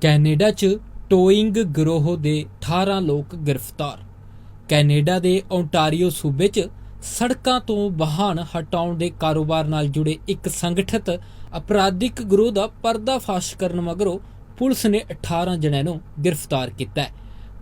Canada 'ਚ towing ਗਰੋਹ ਦੇ 18 ਲੋਕ ਗ੍ਰਿਫਤਾਰ। ਕੈਨੇਡਾ ਦੇ ਓਨਟਾਰੀਓ ਸੂਬੇ 'ਚ ਸੜਕਾਂ ਤੋਂ ਵਾਹਨ ਹਟਾਉਣ ਦੇ ਕਾਰੋਬਾਰ ਨਾਲ ਜੁੜੇ ਇੱਕ ਸੰਗਠਿਤ ਅਪਰਾਧਿਕ ਗਰੋਹ ਦਾ ਪਰਦਾਫਾਸ਼ ਕਰਨ ਮਗਰੋਂ ਪੁਲਿਸ ਨੇ 18 ਜਣਿਆਂ ਨੂੰ ਗ੍ਰਿਫਤਾਰ ਕੀਤਾ ਹੈ।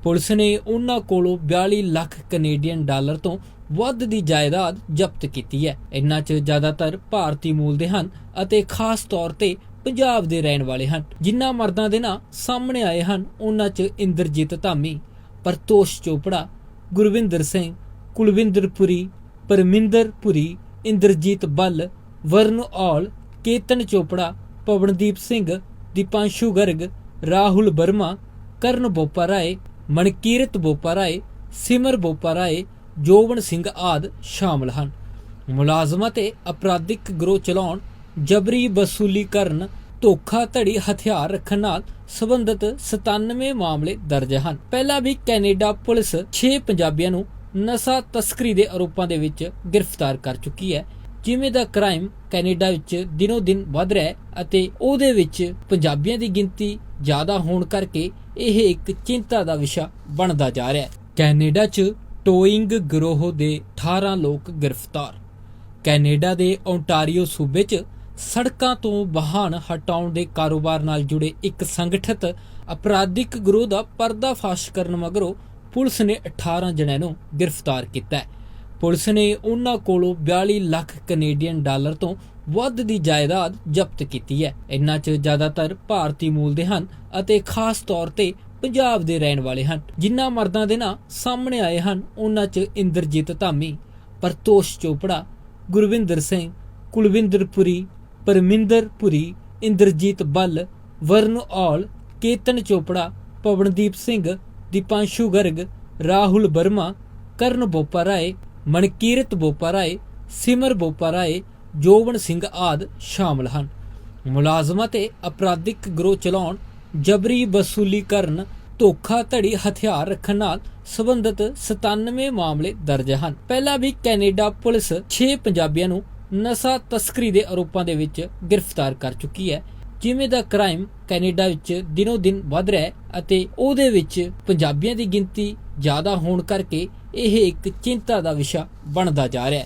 ਪੁਲਿਸ ਨੇ ਉਹਨਾਂ ਕੋਲੋਂ 42 ਲੱਖ ਕੈਨੇਡੀਅਨ ਡਾਲਰ ਤੋਂ ਵੱਧ ਦੀ ਜਾਇਦਾਦ ਜ਼ਬਤ ਕੀਤੀ ਹੈ। ਇਨ੍ਹਾਂ 'ਚ ਜ਼ਿਆਦਾਤਰ ਭਾਰਤੀ ਮੂਲ ਦੇ ਹਨ ਅਤੇ ਖਾਸ ਤੌਰ ਤੇ ਪੰਜਾਬ ਦੇ ਰਹਿਣ ਵਾਲੇ ਹਨ। ਜਿਨ੍ਹਾਂ ਮਰਦਾਂ ਦੇ ਨਾਂ ਸਾਹਮਣੇ ਆਏ ਹਨ, ਉਹਨਾਂ 'ਚ ਇੰਦਰਜੀਤ ਧਾਮੀ, ਪ੍ਰਤੋਸ਼ ਚੋਪੜਾ, ਗੁਰਵਿੰਦਰ ਸਿੰਘ ਕੁਲਵਿੰਦਰਪੁਰੀ ਪਰਮਿੰਦਰਪੁਰੀ ਇੰਦਰਜੀਤ ਬੱਲ, ਵਰਨ ਔਲ, ਕੇਤਨ ਚੋਪੜਾ, ਪਵਨਦੀਪ ਸਿੰਘ, ਦੀਪਾਂਸ਼ੂ ਗਰਗ, ਰਾਹੁਲ ਵਰਮਾ, ਕਰਨ ਬੋਪਾ ਰਾਏ, ਮਨਕੀਰਤ ਬੋਪਾ ਰਾਏ, ਸਿਮਰ ਬੋਪਾ ਰਾਏ ਜੋਵਨ ਸਿੰਘ ਆਦ ਸ਼ਾਮਲ ਹਨ। ਮੁਲਾਜ਼ਮਾਂ ਤੇ ਅਪਰਾਧਿਕ ਗਰੋਹ ਚਲਾਉਣ ਜਬਰੀ ਵਸੂਲੀ ਕਰਨ ਧੋਖਾਧੜੀ ਹਥਿਆਰ ਰੱਖਣ ਨਾਲ ਸਬੰਧਤ 97 ਮਾਮਲੇ ਦਰਜ ਹਨ। ਪਹਿਲਾਂ ਵੀ ਕੈਨੇਡਾ ਪੁਲਿਸ 6 ਪੰਜਾਬੀਆਂ ਨੂੰ ਨਸ਼ਾ ਤਸਕਰੀ ਦੇ ਆਰੋਪਾਂ ਦੇ ਵਿੱਚ ਗ੍ਰਿਫਤਾਰ ਕਰ ਚੁੱਕੀ ਹੈ। ਜਿਵੇਂ ਦਾ ਕ੍ਰਾਈਮ ਕੈਨੇਡਾ ਵਿੱਚ ਦਿਨੋ ਦਿਨ ਵੱਧ ਰਿਹਾ ਹੈ ਅਤੇ ਉਹਦੇ ਵਿੱਚ ਪੰਜਾਬੀਆਂ ਦੀ ਗਿਣਤੀ ਜ਼ਿਆਦਾ ਹੋਣ ਕਰਕੇ ਇਹ ਇੱਕ ਚਿੰਤਾ ਦਾ ਵਿਸ਼ਾ ਬਣਦਾ ਜਾ ਰਿਹਾ ਹੈ। ਕੈਨੇਡਾ 'ਚ ਟੋਇੰਗ ਗਰੋਹ ਦੇ 18 ਲੋਕ ਗ੍ਰਿਫਤਾਰ। ਕੈਨੇਡਾ ਦੇ ਓਨਟਾਰੀਓ ਸੂਬੇ 'ਚ ਸੜਕਾਂ ਤੋਂ ਵਾਹਨ ਹਟਾਉਣ ਦੇ ਕਾਰੋਬਾਰ ਨਾਲ ਜੁੜੇ ਇੱਕ ਸੰਗਠਿਤ ਅਪਰਾਧਿਕ ਗਰੋਹ ਦਾ ਪਰਦਾਫਾਸ਼ ਕਰਨ ਮਗਰੋਂ ਪੁਲਿਸ ਨੇ 18 ਜਣਿਆਂ ਨੂੰ ਗ੍ਰਿਫਤਾਰ ਕੀਤਾ ਹੈ। ਪੁਲਿਸ ਨੇ ਉਹਨਾਂ ਕੋਲੋਂ 42 ਲੱਖ ਕੈਨੇਡੀਅਨ ਡਾਲਰ ਤੋਂ ਵੱਧ ਦੀ ਜਾਇਦਾਦ ਜ਼ਬਤ ਕੀਤੀ ਹੈ। ਇਨ੍ਹਾਂ 'ਚ ਜ਼ਿਆਦਾਤਰ ਭਾਰਤੀ ਮੂਲ ਦੇ ਹਨ ਅਤੇ ਖਾਸ ਤੌਰ ਤੇ ਪੰਜਾਬ ਦੇ ਰਹਿਣ ਵਾਲੇ ਹਨ। ਜਿਨ੍ਹਾਂ ਮਰਦਾਂ ਦੇ ਨਾਂ ਸਾਹਮਣੇ ਆਏ ਹਨ, ਉਹਨਾਂ 'ਚ ਇੰਦਰਜੀਤ ਧਾਮੀ, ਪਰਤੋਸ਼ ਚੋਪੜਾ, ਗੁਰਵਿੰਦਰ ਸਿੰਘ ਕੁਲਵਿੰਦਰ ਪੁਰੀ ਪਰਮਿੰਦਰ ਪੁਰੀ, ਇੰਦਰਜੀਤ ਬੱਲ, ਵਰਨ ਔਲ, ਕੇਤਨ ਚੋਪੜਾ, ਪਵਨਦੀਪ ਸਿੰਘ, ਦੀਪਾਂਸ਼ੂ ਗਰਗ, ਰਾਹੁਲ ਵਰਮਾ, ਕਰਨ ਬੋਪਾ ਮਨਕੀਰਤ ਬੋਪਾ ਸਿਮਰ ਬੋਪਾ ਜੋਵਨ ਸਿੰਘ ਆਦ ਸ਼ਾਮਲ ਹਨ। ਮੁਲਾਜ਼ਮਾਂ ਤੇ ਅਪਰਾਧਿਕ ਗਰੋਹ ਚਲਾਉਣ, ਜਬਰੀ ਵਸੂਲੀ ਕਰਨ, ਧੋਖਾ ਧੜੀ ਹਥਿਆਰ ਰੱਖਣ ਨਾਲ ਸਬੰਧਤ 97 ਮਾਮਲੇ ਦਰਜ ਹਨ। ਪਹਿਲਾਂ ਵੀ ਕੈਨੇਡਾ ਪੁਲਿਸ 6 ਪੰਜਾਬੀਆਂ ਨੂੰ ਨਸ਼ਾ ਤਸਕਰੀ ਦੇ ਆਰੋਪਾਂ ਦੇ ਵਿੱਚ ਗ੍ਰਿਫਤਾਰ ਕਰ ਚੁੱਕੀ ਹੈ। ਜਿਵੇਂ ਦਾ ਕ੍ਰਾਈਮ ਕੈਨੇਡਾ ਵਿੱਚ ਦਿਨੋ ਦਿਨ ਵੱਧ ਰਿਹਾ ਹੈ ਅਤੇ ਉਹਦੇ ਵਿੱਚ ਪੰਜਾਬੀਆਂ ਦੀ ਗਿਣਤੀ ਜ਼ਿਆਦਾ ਹੋਣ ਕਰਕੇ ਇਹ ਇੱਕ ਚਿੰਤਾ ਦਾ ਵਿਸ਼ਾ ਬਣਦਾ ਜਾ ਰਿਹਾ ਹੈ।